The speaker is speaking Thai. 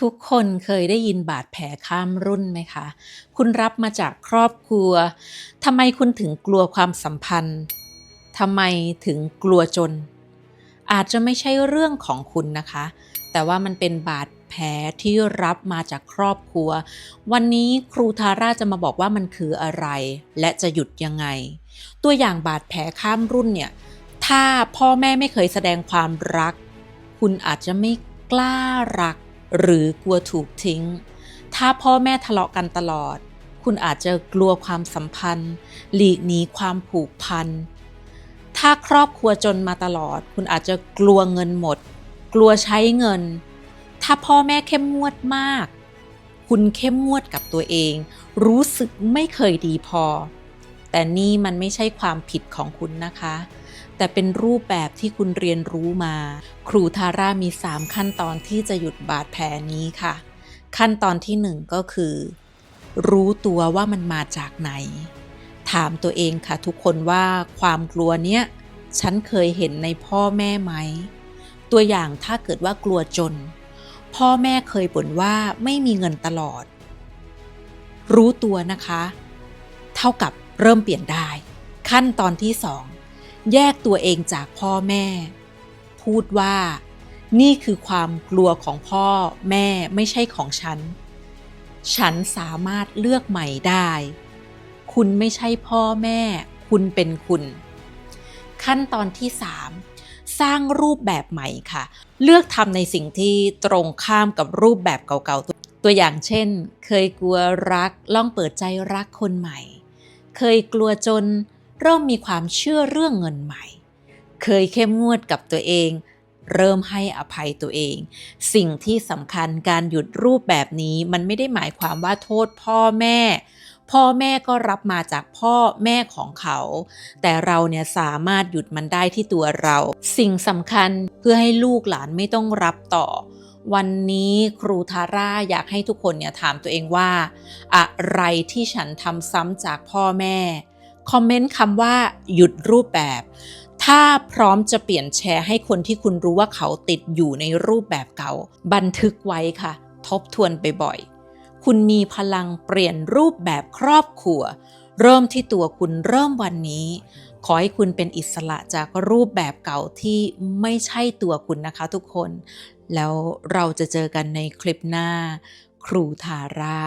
ทุกคนเคยได้ยินบาดแผลข้ามรุ่นไหมคะ คุณรับมาจากครอบครัว ทำไมคุณถึงกลัวความสัมพันธ์ ทำไมถึงกลัวจน อาจจะไม่ใช่เรื่องของคุณนะคะ แต่ว่ามันเป็นบาดแผลที่รับมาจากครอบครัว วันนี้ครูทาร่าจะมาบอกว่ามันคืออะไร และจะหยุดยังไง ตัวอย่างบาดแผลข้ามรุ่นเนี่ย ถ้าพ่อแม่ไม่เคยแสดงความรัก คุณอาจจะไม่กล้ารัก หรือกลัวถูกทิ้ง ถ้าพ่อแม่ทะเลาะกันตลอด คุณอาจจะกลัวความสัมพันธ์ หลีกหนีความผูกพัน ถ้าครอบครัวจนมาตลอด คุณอาจจะกลัวเงินหมด กลัวใช้เงิน ถ้าพ่อแม่เข้มงวดมาก คุณเข้มงวดกับตัวเอง รู้สึกไม่เคยดีพอ แต่นี่มันไม่ใช่ความผิดของคุณนะคะ แต่เป็นรูปแบบที่คุณเรียนรู้มา ครูทาร่ามี 3 ขั้นตอนที่จะหยุดบาดแผลนี้ค่ะ ขั้นตอนที่ 1 ก็คือ รู้ตัวว่ามันมาจากไหน ถามตัวเองค่ะทุกคนว่าความกลัวเนี้ยฉันเคยเห็นในพ่อแม่ไหม ตัวอย่างถ้าเกิดว่ากลัวจน พ่อแม่เคยบ่นว่าไม่มีเงินตลอด รู้ตัวนะคะ เท่ากับ เริ่มเปลี่ยนได้ ขั้นตอนที่สองแยกตัวเองจากพ่อแม่ พูดว่า นี่คือความกลัวของพ่อแม่ไม่ใช่ของฉัน ฉันสามารถเลือกใหม่ได้ คุณไม่ใช่พ่อแม่ คุณเป็นคุณ ขั้นตอนที่3สร้างรูปแบบใหม่ค่ะ เลือกทำในสิ่งที่ตรงข้ามกับรูปแบบเก่าๆ ตัวอย่างเช่น เคยกลัวรัก ลองเปิดใจรักคนใหม่ เคยกลัวจนเริ่มมีความเชื่อเรื่องเงินใหม่ เคยเข้มงวดกับตัวเอง เริ่มให้อภัยตัวเอง สิ่งที่สำคัญการหยุดรูปแบบนี้มันไม่ได้หมายความว่าโทษพ่อแม่ พ่อแม่ก็รับมาจากพ่อแม่ของเขา แต่เราเนี่ยสามารถหยุดมันได้ที่ตัวเรา สิ่งสำคัญเพื่อให้ลูกหลานไม่ต้องรับต่อ วันนี้ครูทาร่าอยากให้ทุกคนเนี่ยถามตัวเองว่า อะไรที่ฉันทำซ้ำจากพ่อแม่ คอมเมนต์คำว่าหยุดรูปแบบ ถ้าพร้อมจะเปลี่ยนแชร์ให้คนที่คุณรู้ว่าเขาติดอยู่ในรูปแบบเก่า บันทึกไว้ค่ะ ทบทวนบ่อยๆ คุณมีพลังเปลี่ยนรูปแบบครอบครัว เริ่มที่ตัวคุณเริ่มวันนี้ ขอให้คุณเป็นอิสระจากรูปแบบเก่าที่ไม่ใช่ตัวคุณนะคะทุกคน แล้วเราจะเจอกันในคลิปหน้า ครูทารา